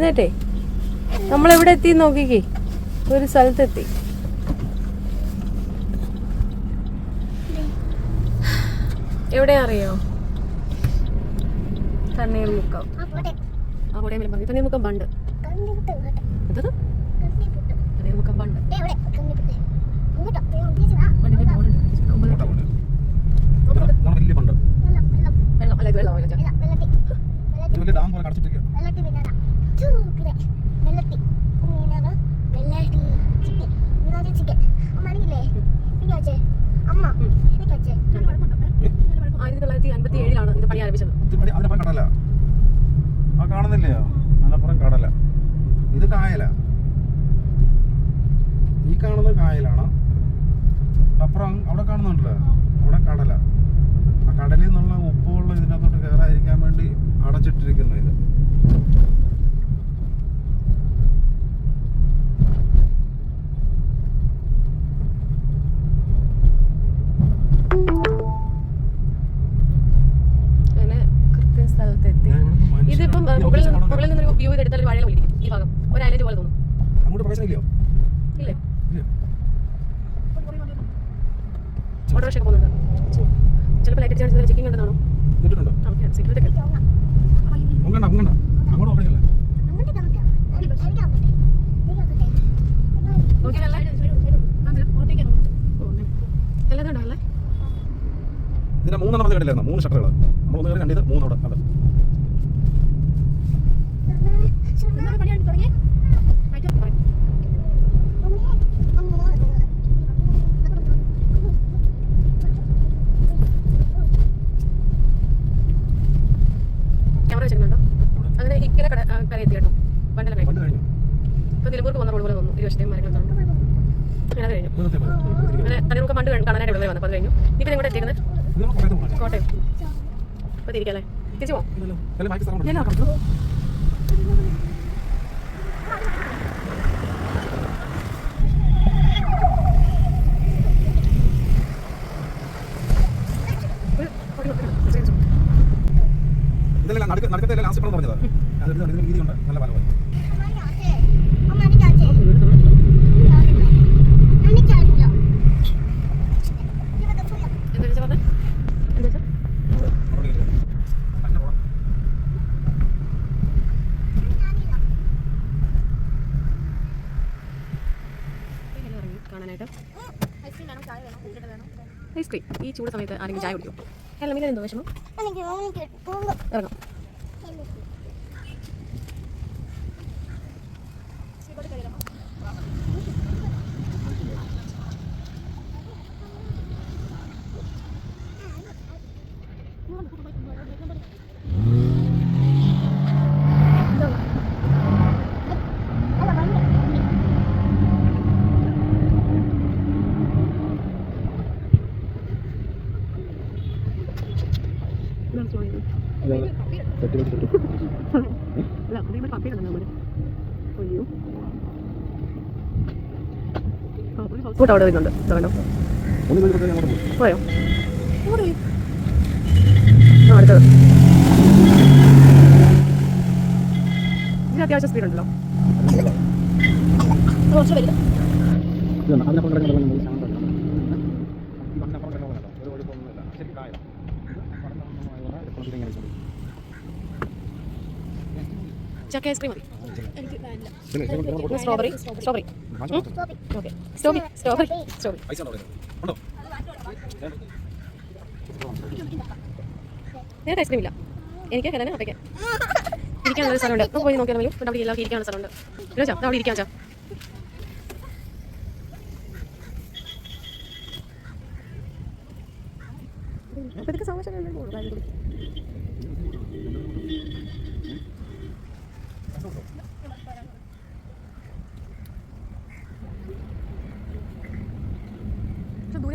എഴുന്നേറ്റേ. നമ്മളെവിടെ എത്തി നോക്കിക്കേ? ഒരു സ്ഥലത്തെത്തി. എവിടെ അറിയോ? തണ്ണീർമുക്കം തണ്ണീർമുക്കം ബണ്ട് തണ്ണീർമുക്കം വെള്ളം അല്ല വെള്ളം ഡാം പോലെ കടച്ചിട്ടിരിക്കുക ആയിരത്തി തൊള്ളായിരത്തി അൻപത്തി ഏഴിലാണ് ഇത് പണി ആരംഭിച്ചത്. ആ കാണുന്നില്ലയോ അതിനപ്പുറം കടല ഇത് കായല ഈ കാണുന്നത് കായലാണ് അപ്പുറം അവിടെ കാണുന്നുണ്ടല്ലോ അവിടെ കടല ആ കടലിൽ നിന്നുള്ള ഉപ്പുള്ള ഇതിനകത്തോട്ട് കയറാതിരിക്കാൻ വേണ്ടി അടച്ചിട്ടിരിക്കുന്ന ഇത് അങ്ങനെ കൃത്യ സ്ഥലത്തെത്തി ഇതിപ്പം ആ, മുകളിൽ നിന്ന് മുകളിൽ നിന്നൊരു വ്യൂ ചെയ്തെടുത്താൽ ഒരു വഴയിൽ ഇരിക്കും ഈ ഭാഗം ഒരു ഐലൻഡ് പോലെ തോന്നും അങ്ങോട്ട് പ്രവേശനമില്ലയോ ഇല്ലേ ഇല്ല ഓട്ടോറിക്ഷ പോകുന്നുണ്ട്. ചിലപ്പോൾ ലൈറ്റ് അടിച്ചാൽ ചെക്കിംഗ് ഉണ്ടെന്നാണോ? സെക്യൂരിറ്റി ഇതിന്റെ മൂന്നെണ്ണം നമ്മൾ കണ്ടില്ലായിരുന്നു? മൂന്ന് ഷട്ടറുകൾ നമ്മൾ ഒന്ന് കയറി കണ്ടത് മൂന്നവിടെ അതെ. ക്യാമറ വെച്ചിട്ടുണ്ടോ അങ്ങനെ ഇക്കരെ കട ആ, കര എത്തി കേട്ടോ പണ്ടല്ല കഴിഞ്ഞു പണ്ട് കഴിഞ്ഞു ഇപ്പൊ നിലമ്പൂർക്ക് പോകുന്ന ഇരുവശത്തെയും മരങ്ങൾ തോന്നുന്നു അങ്ങനെ അത് കഴിഞ്ഞു. അങ്ങനെ തന്നെ നമുക്ക് പണ്ട് കാണാനായിട്ട് ഇവിടെ വന്നപ്പോൾ അത് കഴിഞ്ഞു. ഇപ്പം നിങ്ങളുടെ എത്തിക്കുന്നത് കോട്ടയം. അപ്പോൾ തിരിക്കല്ലേ തിരിച്ചു പോകാം. ഞാൻ നോക്കാം ഇതല്ലേ നടുക്ക് ലാസ്റ്റ് പറഞ്ഞതാ. നല്ല ഫലമായി അമ്മ എനിക്ക് ആച്ചേ എനിക്ക് ആച്ചില്ല എന്താ വെച്ചാൽ പറഞ്ഞത് എന്താ വെച്ചാൽ അവിടെ ഇരിക്ക്. തന്നെ പോണം. ഇറങ്ങി കാണാനായിട്ട് ഐസ്ക്രീം. ഈ ചൂട് സമയത്ത് ആരെങ്കിലും ചായ കുടിക്കും ഹലോ മീൻ എന്തോ വിഷമം ഇറങ്ങാം. അല്ല അതേമാതിരി പപ്പയും ഉണ്ടെന്ന് നമ്മൾ അയ്യോ ആ, ഒരു ഹൗസ് ബോട്ട് അവിടെ വരുന്നുണ്ട് പോകും പോയോ ആ അടുത്തത് ഇതിന് അത്യാവശ്യം സ്പീഡ് ഉണ്ടല്ലോ കുറച്ച് വരിക ചക്ക ഐസ്ക്രീം മതി. Strawberry strawberry. Okay strawberry strawberry strawberry നേരത്തെ ഐസ്ക്രീം ഇല്ല. എനിക്ക് ഹെലനെ അപ്പയ്ക്ക് ഇരിക്കാനുള്ള സ്ഥലമുണ്ട്. പോയി നോക്കിയാൽ മതി. അവിടെ എല്ലാവർക്കും ഇരിക്കാനുള്ള സ്ഥലമുണ്ട്. അവിടെ ഇരിക്കാം ചാ.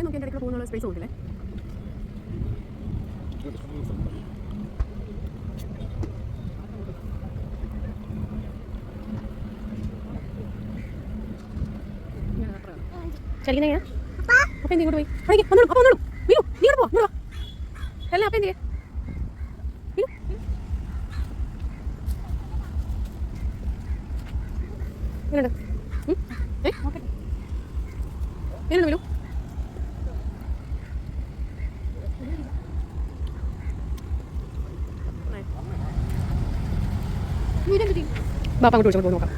നോക്കി എന്റെ ഇടയ്ക്ക് പോകുന്നുള്ള സ്പേസ് കൊടുക്കില്ലേ? ചലിക്കുന്ന അപ്പം എന്ത് ഇങ്ങോട്ട് പോയി. അവിടെ ഇരിക്ക്. വന്നോളൂ. അപ്പം വന്നോളൂ. വീണു. നീ ഇങ്ങോട്ട് പോ. ഇങ്ങോട്ട് വാ. അല്ല അപ്പം എന്ത് ചെയ്യാ? വീണു. എങ്ങനെയുണ്ട് ബാപ്പ അങ്ങോട്ട് വിളിച്ചോണ്ട് പോയി നോക്കാം.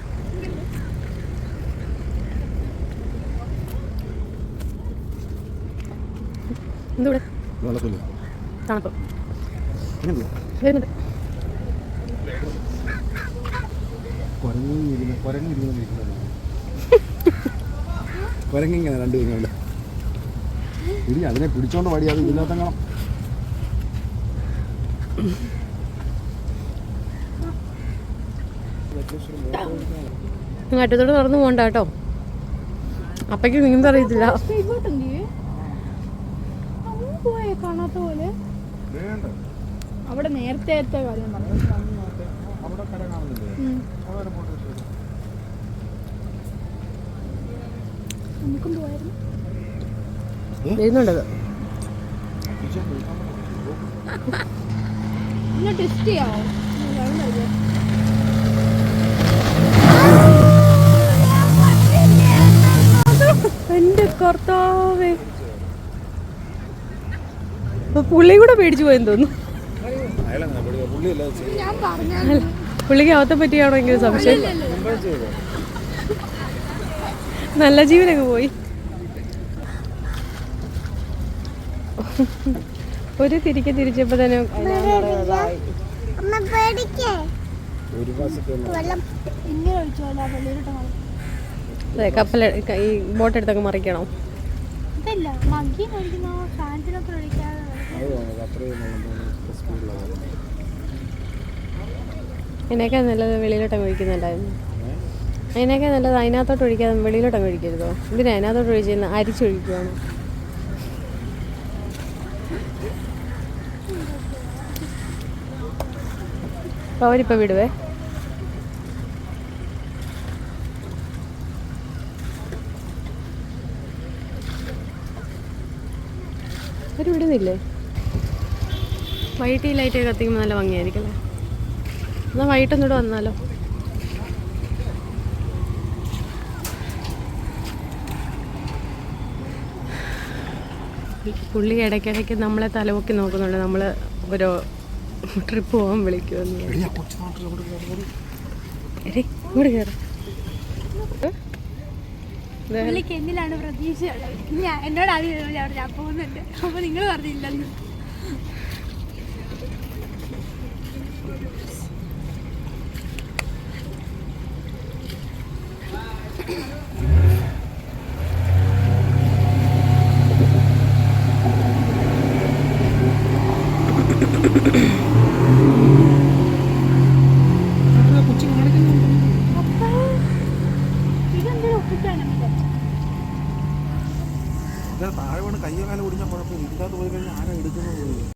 എന്തുകൂടെ വെള്ളത്തില്ല? തണുപ്പ്. വരുന്നുണ്ട് കുരങ്ങിങ്ങനെ കുരങ്ങിങ്ങനെ രണ്ട് കഴിഞ്ഞുണ്ട് ഇടി അതിനെ പിടിച്ചോണ്ട് പാടിയാതെ ഇതിനകത്തങ്ങണം. മറ്റത്തോട് നടന്ന് പോകണ്ട കേട്ടോ. അപ്പയ്ക്ക് നീന്ത അറിയത്തില്ല കാണാത്ത പോലെ അവിടെ നേരത്തെ കാര്യം പറഞ്ഞു അവിടെ കര കാണുന്നില്ലേ അവിടെ പോട്ടെ ശരി നമുക്കും പോയായിരുന്നു വരുന്നുണ്ടത് ഇന്ന് ടെസ്റ്റ് ചെയ്യാവോ കർത്താവേ. പുള്ളി കൂടെ പേടിച്ചു പോയെന്ന് തോന്നുന്നു. പുള്ളിക്ക് അവത്തെ പറ്റിയാണോ എങ്കിലും സംശയം? നല്ല ജീവനൊക്കെ പോയി. ഒരു തിരിക്ക് തിരിച്ചപ്പോ തന്നെ അമ്മ ഒഴിച്ചു ഒരു മാസത്തെ വെള്ളം ഇങ്ങനെ ഒഴിച്ചോളാ വെള്ളിയിലിട്ട് മതി അതെ കപ്പൽ ഈ ബോട്ട് എടുത്തൊക്കെ മറിക്കണം. ഇതല്ല മഗ്ഗി കഴിക്കുന്ന ഫാൻസിനൊക്കെ ഒഴിക്കാതെ അത് തോന്നുന്നത് അത്രയും സ്പീഡിലാണ് അതിനൊക്കെ നല്ലത് വെളിയിലോട്ടങ്ങ് ഒഴിക്കുന്നുണ്ടായിരുന്നു അതിനൊക്കെ നല്ലത് അതിനകത്തോട്ട് ഒഴിക്കാതെ വെളിയിലോട്ടങ്ങ് ഒഴിക്കരുതോ? ഇതിന് അതിനകത്തോട്ട് ഒഴിച്ചിരുന്ന അരിച്ചൊഴിക്കുകയാണ് അപ്പോൾ അവരിപ്പോൾ വിടുവേ? അവർ വിടുന്നില്ലേ വൈകിട്ട് ഈ ലൈറ്റ് കത്തിക്കുമ്പോൾ നല്ല ഭംഗിയായിരിക്കും അല്ലേ? എന്നാൽ വൈകിട്ടൊന്നുകൂടെ വന്നാലോ? പുള്ളി ഇടയ്ക്കിടയ്ക്ക് നമ്മളെ തലമുക്കി നോക്കുന്നുണ്ട്. നമ്മൾ ഒരു ട്രിപ്പ് പോകാൻ വിളിക്കുമെന്ന് എടേ ഇങ്ങോട്ട് കയറി. പുള്ളിക്ക് എന്നിലാണ് പ്രതീക്ഷയുള്ളത് ഞാൻ എന്നോട് ആദ്യം അവിടെ ഞാൻ പോകുന്നുണ്ട്. അപ്പൊ നിങ്ങൾ പറഞ്ഞില്ലെന്ന് ഇതെന്തൊരു